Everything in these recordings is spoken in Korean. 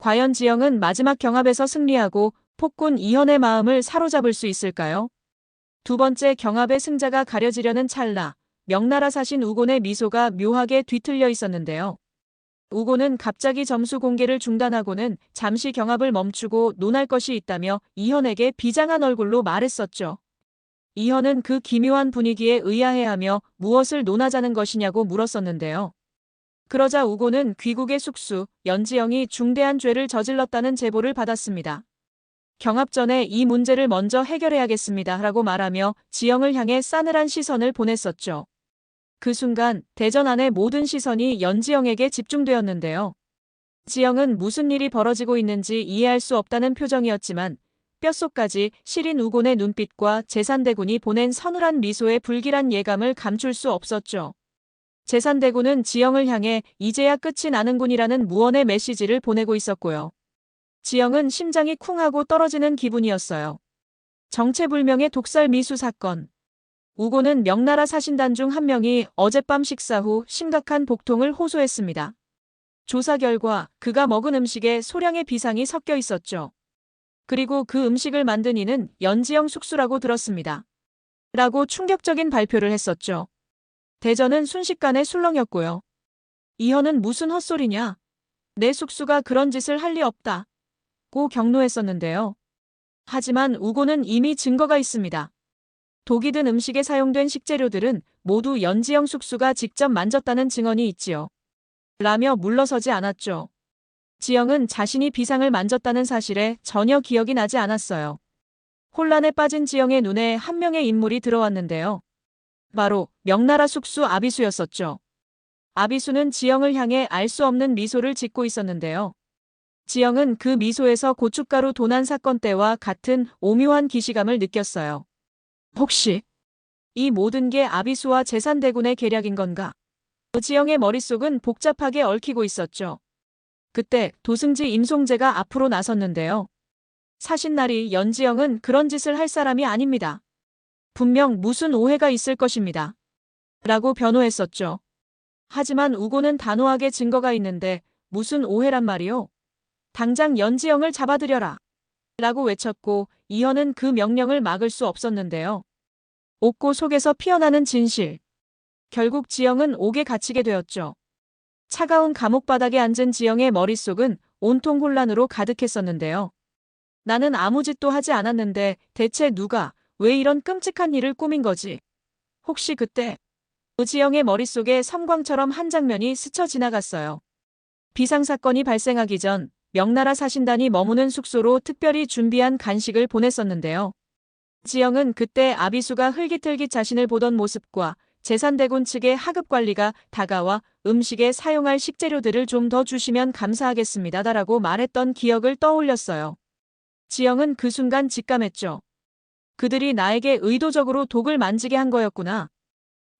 과연 지영은 마지막 경합에서 승리하고 폭군 이현의 마음을 사로잡을 수 있을까요? 두 번째 경합의 승자가 가려지려는 찰나 명나라 사신 우곤의 미소가 묘하게 뒤틀려 있었는데요. 우곤은 갑자기 점수 공개를 중단하고는 잠시 경합을 멈추고 논할 것이 있다며 이현에게 비장한 얼굴로 말했었죠. 이현은 그 기묘한 분위기에 의아해하며 무엇을 논하자는 것이냐고 물었었는데요. 그러자 우고는 귀국의 숙수 연지영이 중대한 죄를 저질렀다는 제보를 받았습니다. 경합 전에 이 문제를 먼저 해결해야겠습니다. 라고 말하며 지영을 향해 싸늘한 시선을 보냈었죠. 그 순간 대전 안의 모든 시선이 연지영에게 집중되었는데요. 지영은 무슨 일이 벌어지고 있는지 이해할 수 없다는 표정이었지만 뼛속까지 시린 우곤의 눈빛과 재산대군이 보낸 서늘한 미소의 불길한 예감을 감출 수 없었죠. 재산대군은 지영을 향해 이제야 끝이 나는군이라는 무언의 메시지를 보내고 있었고요. 지영은 심장이 쿵하고 떨어지는 기분이었어요. 정체불명의 독살 미수 사건. 우고는 명나라 사신단 중 한 명이 어젯밤 식사 후 심각한 복통을 호소했습니다. 조사 결과 그가 먹은 음식에 소량의 비상이 섞여 있었죠. 그리고 그 음식을 만든 이는 연지영 숙수라고 들었습니다. 라고 충격적인 발표를 했었죠. 대전은 순식간에 술렁였고요. 이현은 무슨 헛소리냐. 내 숙수가 그런 짓을 할 리 없다. 고 경로했었는데요. 하지만 우고는 이미 증거가 있습니다. 독이 든 음식에 사용된 식재료들은 모두 연지영 숙수가 직접 만졌다는 증언이 있지요. 라며 물러서지 않았죠. 지영은 자신이 비상을 만졌다는 사실에 전혀 기억이 나지 않았어요. 혼란에 빠진 지영의 눈에 한 명의 인물이 들어왔는데요. 바로 명나라 숙수 아비수였었죠. 아비수는 지영을 향해 알 수 없는 미소를 짓고 있었는데요. 지영은 그 미소에서 고춧가루 도난 사건 때와 같은 오묘한 기시감을 느꼈어요. 혹시 이 모든 게 아비수와 재산대군의 계략인 건가? 지영의 머릿속은 복잡하게 얽히고 있었죠. 그때 도승지 임송재가 앞으로 나섰는데요. 사신날이 연지영은 그런 짓을 할 사람이 아닙니다. 분명 무슨 오해가 있을 것입니다. 라고 변호했었죠. 하지만 우고는 단호하게 증거가 있는데 무슨 오해란 말이오? 당장 연지영을 잡아들여라. 라고 외쳤고 이현은 그 명령을 막을 수 없었는데요. 옥고 속에서 피어나는 진실. 결국 지영은 옥에 갇히게 되었죠. 차가운 감옥 바닥에 앉은 지영의 머릿속은 온통 혼란으로 가득했었는데요. 나는 아무 짓도 하지 않았는데 대체 누가 왜 이런 끔찍한 일을 꾸민 거지? 혹시 그때 지영의 머릿속에 섬광처럼 한 장면이 스쳐 지나갔어요. 비상사건이 발생하기 전 명나라 사신단이 머무는 숙소로 특별히 준비한 간식을 보냈었는데요. 지영은 그때 아비수가 흘깃흘깃 자신을 보던 모습과 재산대군 측의 하급 관리가 다가와 음식에 사용할 식재료들을 좀 더 주시면 감사하겠습니다라고 말했던 기억을 떠올렸어요. 지영은 그 순간 직감했죠. 그들이 나에게 의도적으로 독을 만지게 한 거였구나.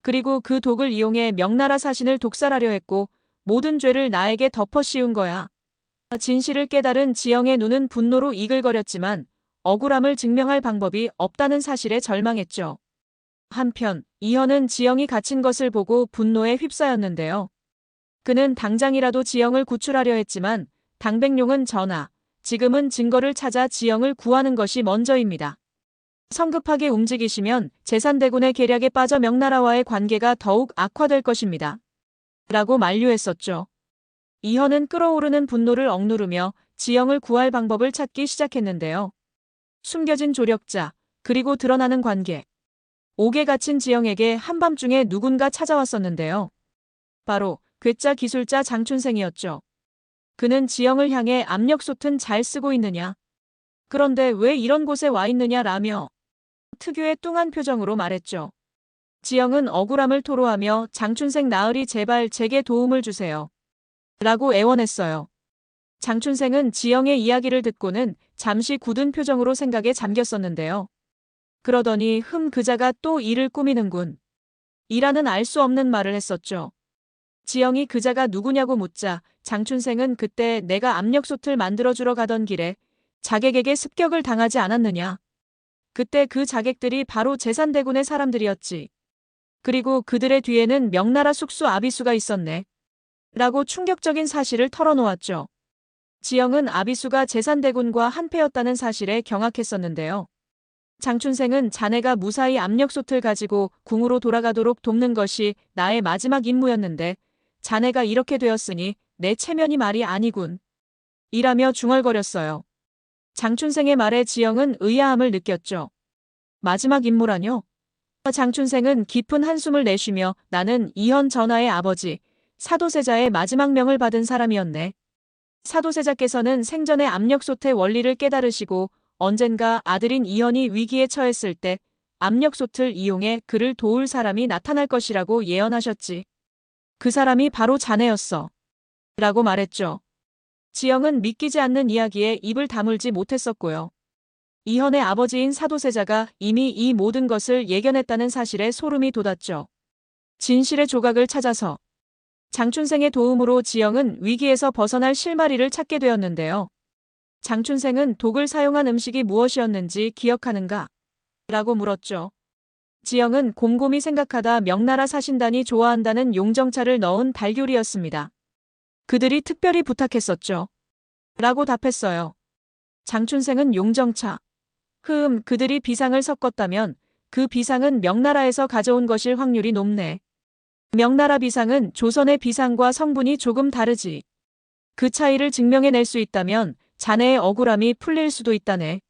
그리고 그 독을 이용해 명나라 사신을 독살하려 했고 모든 죄를 나에게 덮어 씌운 거야. 진실을 깨달은 지영의 눈은 분노로 이글거렸지만 억울함을 증명할 방법이 없다는 사실에 절망했죠. 한편 이현은 지영이 갇힌 것을 보고 분노에 휩싸였는데요. 그는 당장이라도 지영을 구출하려 했지만 당백룡은 전하, 지금은 증거를 찾아 지영을 구하는 것이 먼저입니다. 성급하게 움직이시면 재산대군의 계략에 빠져 명나라와의 관계가 더욱 악화될 것입니다. 라고 만류했었죠. 이현은 끓어오르는 분노를 억누르며 지영을 구할 방법을 찾기 시작했는데요. 숨겨진 조력자, 그리고 드러나는 관계. 옥에 갇힌 지영에게 한밤중에 누군가 찾아왔었는데요. 바로 괴짜 기술자 장춘생이었죠. 그는 지영을 향해 압력 솥은 잘 쓰고 있느냐. 그런데 왜 이런 곳에 와 있느냐라며 특유의 뚱한 표정으로 말했죠. 지영은 억울함을 토로하며 장춘생 나으리 제발 제게 도움을 주세요. 라고 애원했어요. 장춘생은 지영의 이야기를 듣고는 잠시 굳은 표정으로 생각에 잠겼었는데요. 그러더니 흠 그자가 또 일을 꾸미는군. 이라는 알 수 없는 말을 했었죠. 지영이 그자가 누구냐고 묻자 장춘생은 그때 내가 압력솥을 만들어주러 가던 길에 자객에게 습격을 당하지 않았느냐. 그때 그 자객들이 바로 재산대군의 사람들이었지. 그리고 그들의 뒤에는 명나라 숙수 아비수가 있었네. 라고 충격적인 사실을 털어놓았죠. 지영은 아비수가 재산대군과 한패였다는 사실에 경악했었는데요. 장춘생은 자네가 무사히 압력솥을 가지고 궁으로 돌아가도록 돕는 것이 나의 마지막 임무였는데 자네가 이렇게 되었으니 내 체면이 말이 아니군. 이라며 중얼거렸어요. 장춘생의 말에 지영은 의아함을 느꼈죠. 마지막 임무라뇨? 장춘생은 깊은 한숨을 내쉬며 나는 이현 전하의 아버지, 사도세자의 마지막 명을 받은 사람이었네. 사도세자께서는 생전에 압력솥의 원리를 깨달으시고 언젠가 아들인 이현이 위기에 처했을 때 압력솥을 이용해 그를 도울 사람이 나타날 것이라고 예언하셨지. 그 사람이 바로 자네였어. 라고 말했죠. 지영은 믿기지 않는 이야기에 입을 다물지 못했었고요. 이현의 아버지인 사도세자가 이미 이 모든 것을 예견했다는 사실에 소름이 돋았죠. 진실의 조각을 찾아서 장춘생의 도움으로 지영은 위기에서 벗어날 실마리를 찾게 되었는데요. 장춘생은 독을 사용한 음식이 무엇이었는지 기억하는가? 라고 물었죠. 지영은 곰곰이 생각하다 명나라 사신단이 좋아한다는 용정차를 넣은 달귤이었습니다. 그들이 특별히 부탁했었죠. 라고 답했어요. 장춘생은 용정차. 흠, 그들이 비상을 섞었다면 그 비상은 명나라에서 가져온 것일 확률이 높네. 명나라 비상은 조선의 비상과 성분이 조금 다르지. 그 차이를 증명해낼 수 있다면 자네의 억울함이 풀릴 수도 있다네.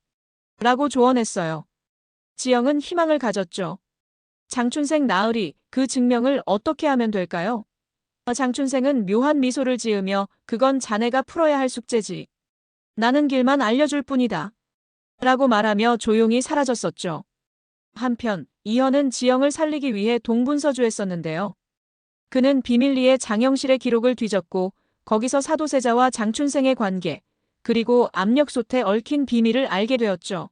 라고 조언했어요. 지영은 희망을 가졌죠. 장춘생 나으리, 그 증명을 어떻게 하면 될까요? 장춘생은 묘한 미소를 지으며 그건 자네가 풀어야 할 숙제지. 나는 길만 알려줄 뿐이다. 라고 말하며 조용히 사라졌었죠. 한편 이현은 지영을 살리기 위해 동분서주했었는데요. 그는 비밀리에 장영실의 기록을 뒤졌고 거기서 사도세자와 장춘생의 관계, 그리고 압력솥에 얽힌 비밀을 알게 되었죠.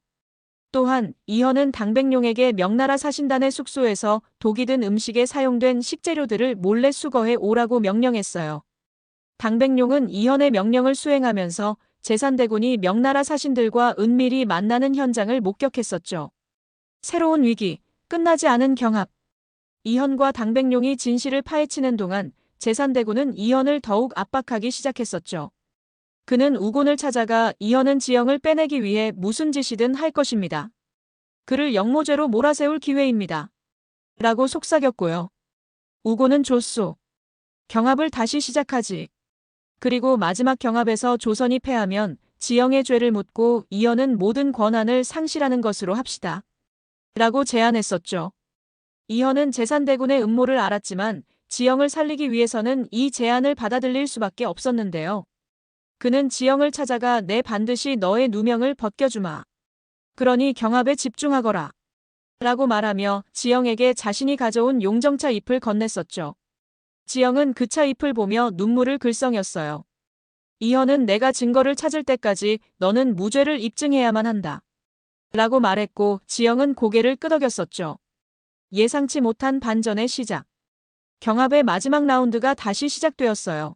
또한 이현은 당백룡에게 명나라 사신단의 숙소에서 독이 든 음식에 사용된 식재료들을 몰래 수거해 오라고 명령했어요. 당백룡은 이현의 명령을 수행하면서 재산대군이 명나라 사신들과 은밀히 만나는 현장을 목격했었죠. 새로운 위기, 끝나지 않은 경합. 이현과 당백룡이 진실을 파헤치는 동안 재산대군은 이현을 더욱 압박하기 시작했었죠. 그는 우곤을 찾아가 이현은 지영을 빼내기 위해 무슨 짓이든 할 것입니다. 그를 영모죄로 몰아세울 기회입니다. 라고 속삭였고요. 우곤은 좋소. 경합을 다시 시작하지. 그리고 마지막 경합에서 조선이 패하면 지영의 죄를 묻고 이현은 모든 권한을 상실하는 것으로 합시다. 라고 제안했었죠. 이현은 재산대군의 음모를 알았지만 지영을 살리기 위해서는 이 제안을 받아들일 수밖에 없었는데요. 그는 지영을 찾아가 내 반드시 너의 누명을 벗겨주마. 그러니 경합에 집중하거라. 라고 말하며 지영에게 자신이 가져온 용정차 잎을 건넸었죠. 지영은 그 차 잎을 보며 눈물을 글썽였어요. 이현은 내가 증거를 찾을 때까지 너는 무죄를 입증해야만 한다. 라고 말했고 지영은 고개를 끄덕였었죠. 예상치 못한 반전의 시작. 경합의 마지막 라운드가 다시 시작되었어요.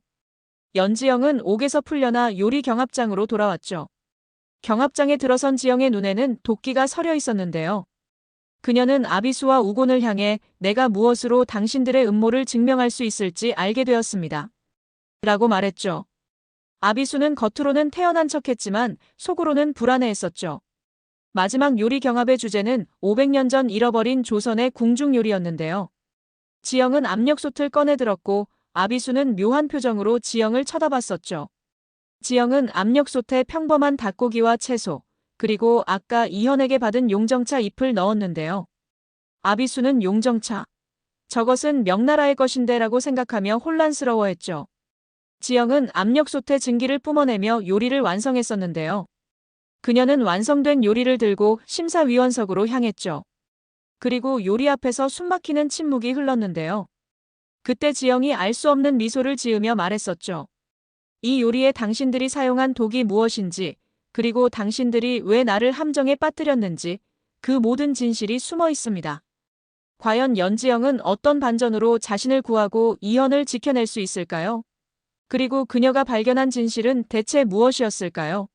연지영은 옥에서 풀려나 요리 경합장으로 돌아왔죠. 경합장에 들어선 지영의 눈에는 도끼가 서려 있었는데요. 그녀는 아비수와 우곤을 향해 내가 무엇으로 당신들의 음모를 증명할 수 있을지 알게 되었습니다. 라고 말했죠. 아비수는 겉으로는 태연한 척했지만 속으로는 불안해했었죠. 마지막 요리 경합의 주제는 500년 전 잃어버린 조선의 궁중 요리였는데요. 지영은 압력솥을 꺼내 들었고 아비수는 묘한 표정으로 지영을 쳐다봤었죠. 지영은 압력솥에 평범한 닭고기와 채소, 그리고 아까 이현에게 받은 용정차 잎을 넣었는데요. 아비수는 용정차. 저것은 명나라의 것인데 라고 생각하며 혼란스러워했죠. 지영은 압력솥에 증기를 뿜어내며 요리를 완성했었는데요. 그녀는 완성된 요리를 들고 심사위원석으로 향했죠. 그리고 요리 앞에서 숨막히는 침묵이 흘렀는데요. 그때 지영이 알 수 없는 미소를 지으며 말했었죠. 이 요리에 당신들이 사용한 독이 무엇인지, 그리고 당신들이 왜 나를 함정에 빠뜨렸는지, 그 모든 진실이 숨어 있습니다. 과연 연지영은 어떤 반전으로 자신을 구하고 이현을 지켜낼 수 있을까요? 그리고 그녀가 발견한 진실은 대체 무엇이었을까요?